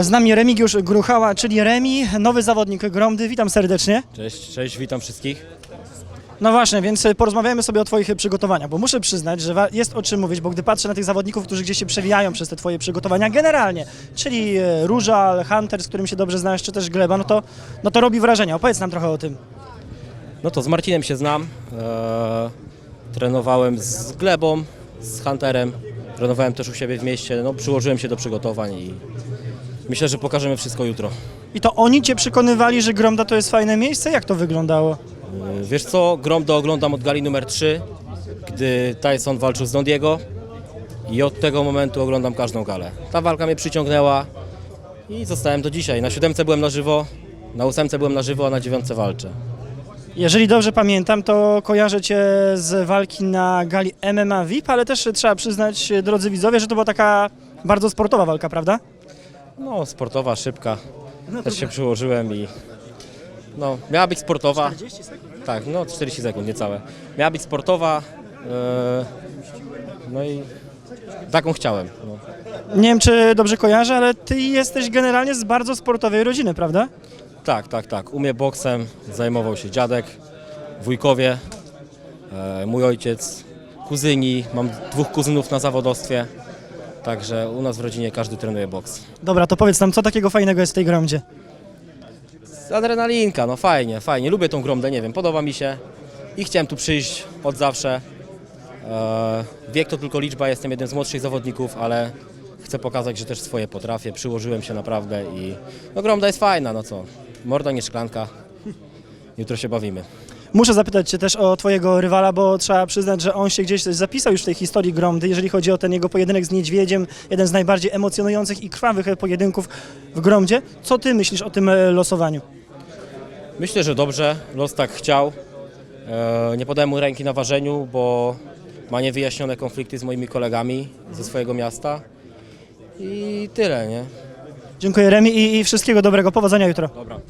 Z nami Remigiusz Gruchała, czyli Remi, nowy zawodnik Gromdy. Witam serdecznie. Cześć, cześć, witam wszystkich. No właśnie, więc porozmawiamy sobie o Twoich przygotowaniach, bo muszę przyznać, że jest o czym mówić, bo gdy patrzę na tych zawodników, którzy gdzieś się przewijają przez te Twoje przygotowania generalnie, czyli e, Różal, Hunter, z którym się dobrze znasz, czy też Gleba, no to, no to robi wrażenie. Opowiedz nam trochę o tym. No to z Marcinem się znam. E, trenowałem z Glebą, z Hunterem. Trenowałem też u siebie w mieście. No, przyłożyłem się do przygotowań i myślę, że pokażemy wszystko jutro. I to oni Cię przekonywali, że Gromda to jest fajne miejsce? Jak to wyglądało? E, wiesz co, Gromdo oglądam od gali numer 3, gdy Tyson walczył z Don Diego i od tego momentu oglądam każdą galę. Ta walka mnie przyciągnęła i zostałem do dzisiaj. Na siódemce byłem na żywo, na ósemce byłem na żywo, a na dziewiątce walczę. Jeżeli dobrze pamiętam, to kojarzę Cię z walki na gali MMA VIP, ale też trzeba przyznać, drodzy widzowie, że to była taka bardzo sportowa walka, prawda? No, sportowa, szybka. Też się przyłożyłem i no, miała być sportowa. Tak, no 40 sekund, niecałe. Miała być sportowa. e, no i taką chciałem. No. Nie wiem, czy dobrze kojarzę, ale Ty jesteś generalnie z bardzo sportowej rodziny, prawda? Tak, tak, tak. Umie boksem, zajmował się dziadek, wujkowie, e, mój ojciec, kuzyni. Mam dwóch kuzynów na zawodowstwie. Także u nas w rodzinie każdy trenuje boks. Dobra, to powiedz nam, co takiego fajnego jest w tej gromdzie? Adrenalinka, no fajnie, fajnie. Lubię tą gromdę, nie wiem, podoba mi się i chciałem tu przyjść od zawsze. E, wiek to tylko liczba, jestem jednym z młodszych zawodników, ale chcę pokazać, że też swoje potrafię. Przyłożyłem się naprawdę i no gromda jest fajna, no co. Morda nie szklanka. Jutro się bawimy. Muszę zapytać Cię też o Twojego rywala, bo trzeba przyznać, że on się gdzieś zapisał już w tej historii gromdy, jeżeli chodzi o ten jego pojedynek z Niedźwiedziem, jeden z najbardziej emocjonujących i krwawych pojedynków w gromdzie. Co Ty myślisz o tym e, losowaniu? Myślę, że dobrze. Los tak chciał. E, nie podałem mu ręki na ważeniu, bo ma niewyjaśnione konflikty z moimi kolegami ze swojego miasta. I tyle, nie? Dziękuję Remi i, i wszystkiego dobrego, powodzenia jutro. Dobra.